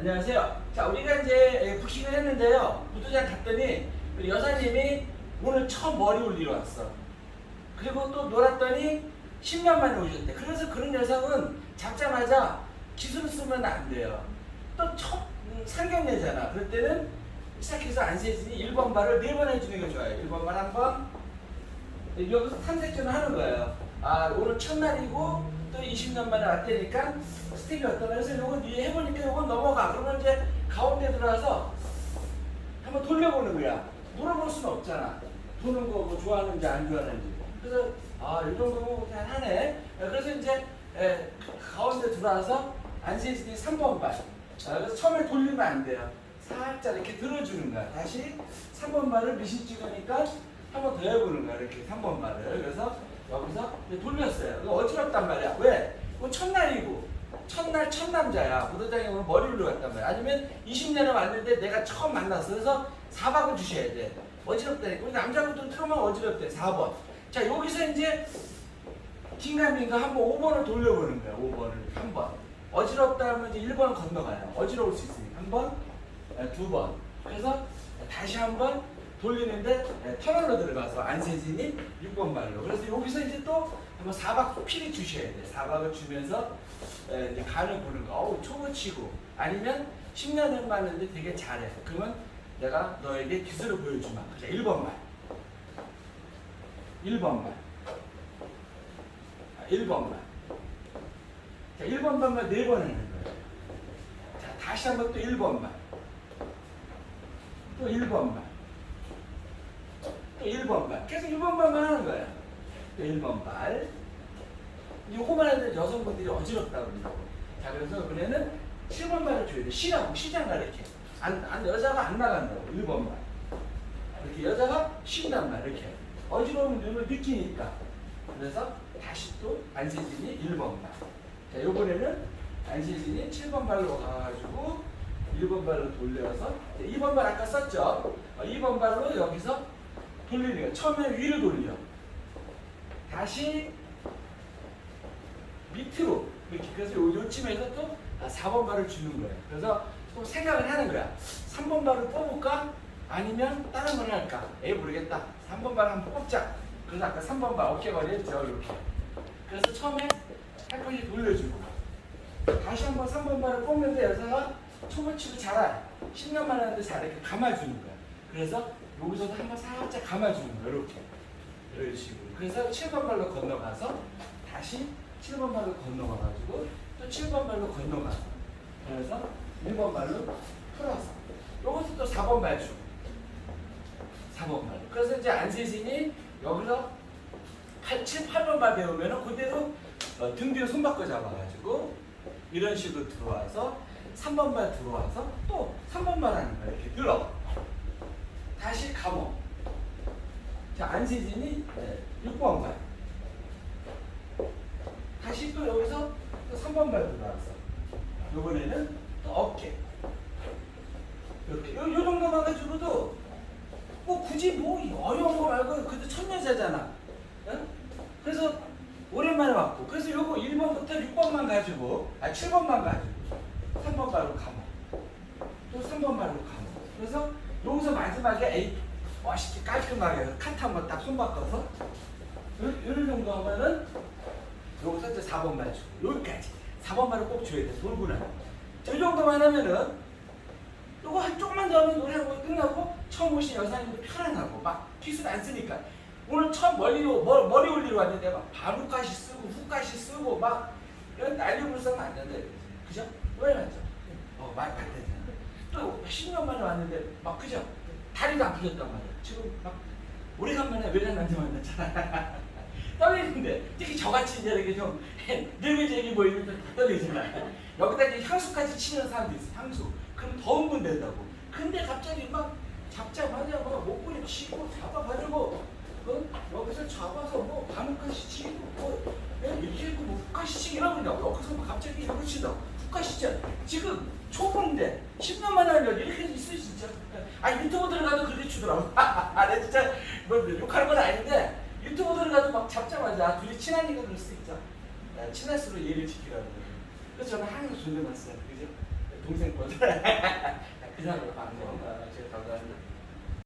안녕하세요. 자, 우리가 이제 북식을 했는데요. 무도장 갔더니 우리 여사님이 오늘 처음 머리 올리러 왔어. 그리고 또 놀았더니 10년 만에 오셨대. 그래서 그런 여성은 잡자마자 기술을 쓰면 안 돼요. 또 첫 상경례잖아. 그럴 때는 시작해서 안세진이 1번 발을 4번 해주는 게 좋아요. 1번 발 한 번, 여기서 탐색전을 하는 거예요. 아 오늘 첫날이고 또 20년 만에 왔다니까 스텝이 어떠나 그래서 요거 니 해보니까 요거 넘어가. 그러면 이제 가운데 들어와서 한번 돌려보는 거야. 물어볼 수는 없잖아. 도는 거 뭐 좋아하는지 안 좋아하는지. 그래서 아 이 정도면 그냥 하네. 그래서 이제 에, 가운데 들어와서 안세진이 3번 발. 아, 그래서 처음에 돌리면 안 돼요. 살짝 이렇게 들어주는 거야. 다시 3번 발을 미신 찍으니까 한 번 더 해보는 거야. 이렇게 3번 발을. 그래서 여기서 돌렸어요. 이거 어지럽단 말이야. 왜? 이거 첫날이고 첫날 첫 남자야. 부도장에 오늘 머리 올려갔단 말이야. 아니면 20년에 왔는데 내가 처음 만났어. 그래서 4박을 주셔야 돼. 어지럽다니까. 우리 남자분들 처음 어지럽대. 4번. 자 여기서 이제 긴가민가 한번 5번을 돌려보는 거야. 5번을. 한 번. 어지럽다 하면 이제 1번 건너가요. 어지러울 수 있으니까. 한 번. 두 번. 그래서 다시 한번 돌리는데 예, 터널로 들어가서 안세진이 6번 발로. 그래서 여기서 이제 또 한번 4박 필히 주셔야 돼 4박을 주면서 예, 이제 간을 보는 거. 어우 초보 치고. 아니면 10년을 맞는데 되게 잘해 그러면 내가 너에게 기술을 보여주마. 그자 1번 말. 1번 말. 아, 1번 말. 자, 1번 말만 4번 하는 거예요. 자 다시 한번 또 1번 말. 또 1번 말 또 1번 발. 계속 1번 발만 하는 거야. 또 1번 발. 요거만 해도 여성분들이 어지럽다고 그러고. 자, 그래서 그녀는 7번 발을 줘야 돼. 쉬라고, 쉬잖아, 이렇게. 안, 안, 여자가 안 나간다고, 1번 발. 이렇게 여자가 쉰단 말이야, 이렇게. 어지러운 눈을 느끼니까. 그래서 다시 또 안세진이 1번 발. 자, 요번에는 안세진이 7번 발로 가가지고 1번 발로 돌려서 2번 발 아까 썼죠? 어, 2번 발로 여기서 거야. 처음에 위로 돌려. 다시 밑으로 이렇게 그래서 요, 요쯤에서 또 아, 4번 발을 주는 거예요. 그래서 또 생각을 하는 거야. 3번 발을 뽑을까? 아니면 다른 걸 할까? 에이 모르겠다. 3번 발 한번 뽑자. 그래서 아까 3번 발 어깨걸이 했죠. 이렇게. 그래서 처음에 할 것이 돌려주고 다시 한번 3번 발을 뽑는데 여자가 초보 치고 잘해. 10년 만에 하는데 잘해. 이렇게 감아주는 거야. 그래서 여기서도 한번 살짝 감아주는 거예요. 이렇게. 이런 식으로. 그래서 7번 발로 건너가서 다시 7번 발로 건너가가지고 또 7번 발로 건너가서 그래서 1번 발로 풀어서 요것도 또 4번 발 주고 4번 발. 그래서 이제 안세진이 여기서 8, 7, 8번 발 배우면은 그대로 어, 등 뒤로 손 바꿔 잡아가지고 이런 식으로 들어와서 3번 발 들어와서 또 3번 발 하는 거야. 이렇게 들어. 다시 감어. 자, 안세진이 네, 6번 발. 다시 또 여기서 또 3번 발 들어왔어. 이번에는 또 어깨. 이렇게. 요, 요 정도만 가지고도 뭐 굳이 뭐 어려운 거 말고 그래도 첫 여자잖아. 응? 그래서 오랜만에 왔고. 그래서 요거 1번부터 6번만 가지고, 아, 7번만 가지고, 3번 발로 감어. 또 3번 발로 감어. 그래서 여기서 마지막에 에이 멋있게 깔끔하게 카트 한번 딱 손 바꿔서 이런 정도 하면은 여기서 이제 4번 발 주고 여기까지. 4번 발을 꼭 줘야 돼 나면 저 정도만 하면은 요거 한 조금만 더 하면 노래하고 끝나고 처음 오신 여사님도 편안하고 막 기술 안 쓰니까. 오늘 처음 머리로 머, 머리 올리러 왔는데 막 바루까지 쓰고 후까지 쓰고 막 이런 난리불상 안 된다 그죠? 왜 맞죠? 어 많이 봤대잖아 또 10년 만에 왔는데 막 그죠? 다리도 안 풀렸단 말이야. 지금 막 오래간만에 남자 만났잖아. 떨리는데 특히 저같이 이제 이렇게 좀 늙은쟁이 보이면 좀 떨리잖아. 여기다 향수까지 치는 사람도 있어. 향수. 그럼 더 흥분된다고. 근데 갑자기 막 잡자마자 막 목걸이 치고 잡아가지고 어? 여기서 잡아서 뭐 반응까지 치고 뭐 이렇게 했고 뭐 후까지 치기 이러고 여기서 막 갑자기 이러고 치다. 후까지 치자. 지금 초보인데 10년 만에 하면 이렇게 있어 진짜. 아 유튜브 들어가도 그렇게 추더라고. 아, 내 진짜 뭐 욕하는 건 아닌데 유튜브 들어가도 막 잡자마자 둘이 친하니까 그럴 수 있죠. 아, 친할수록 예를 지키라고. 그래서 저는 항상 존댓말써요 그죠? 동생 거. 그 사람